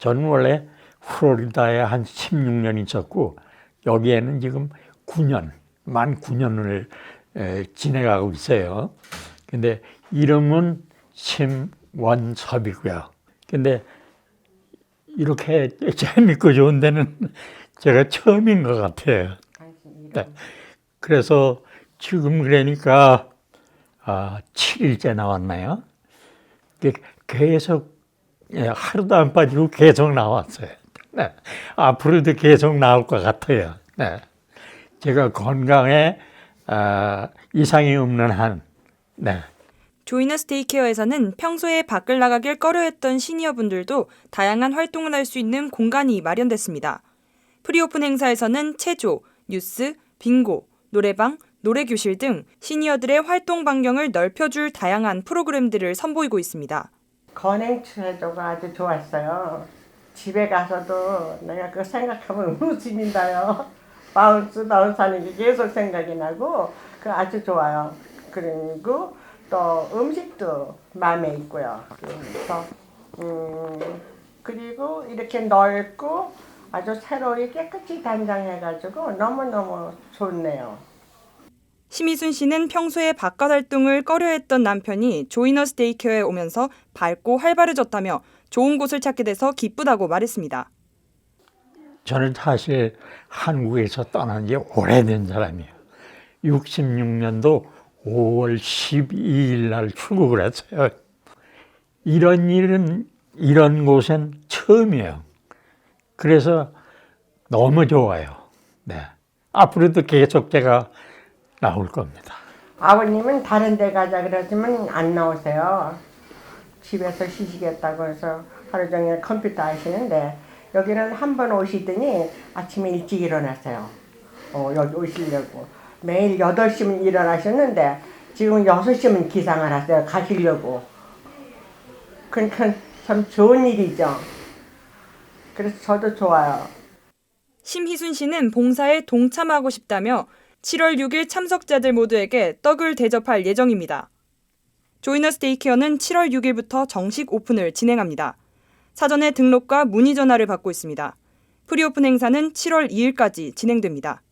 저는 원래 플로리다에 한 16년 있었고 여기에는 지금 9년, 만 9년을 지내가고 있어요. 근데 이름은 심원섭이고요. 근데 이렇게 재밌고 좋은 데는 제가 처음인 것 같아요. 네. 그래서 지금 그러니까 아, 7일째 나왔나요? 계속 예, 하루도 안 빠지고 계속 나왔어요. 네. 앞으로도 계속 나올 것 같아요. 네. 제가 건강에 아, 이상이 없는 한, 네. 조이너 스테이케어에서는 평소에 밖을 나가길 꺼려했던 시니어분들도 다양한 활동을 할 수 있는 공간이 마련됐습니다. 프리오픈 행사에서는 체조, 뉴스, 빙고, 노래방, 노래교실 등 시니어들의 활동 반경을 넓혀줄 다양한 프로그램들을 선보이고 있습니다. 건행체조가 아주 좋았어요. 집에 가서도 내가 그거 생각하면 웃음이 나요. 바운스 하는 게 계속 생각이 나고 그 아주 좋아요. 그리고 또 음식도 마음에 있고요. 그래서 음 그리고 이렇게 넓고 아주 새로이 깨끗이 단장해가지고 너무너무 좋네요. 심희순 씨는 평소에 바깥 활동을 꺼려했던 남편이 조이너 스테이케어에 오면서 밝고 활발해졌다며 좋은 곳을 찾게 돼서 기쁘다고 말했습니다. 저는 사실 한국에서 떠난 지 오래된 사람이에요. 66년도 5월 12일 날 출국을 했어요. 이런 일은, 이런 곳엔 처음이에요. 그래서 너무 좋아요. 네. 앞으로도 계속 제가 나올 겁니다. 아버님은 다른 데 가자 그러지만 안 나오세요. 집에서 쉬시겠다고 해서 하루 종일 컴퓨터 하시는데 여기는 한 번 오시더니 아침에 일찍 일어나세요. 어, 여기 오시려고. 매일 8시면 일어나셨는데 지금 6시면 기상을 하세요. 가시려고. 그러니까 참 좋은 일이죠. 그래서 저도 좋아요. 심희순 씨는 봉사에 동참하고 싶다며 7월 6일 참석자들 모두에게 떡을 대접할 예정입니다. 조이너 스테이케어는 7월 6일부터 정식 오픈을 진행합니다. 사전에 등록과 문의 전화를 받고 있습니다. 프리오픈 행사는 7월 2일까지 진행됩니다.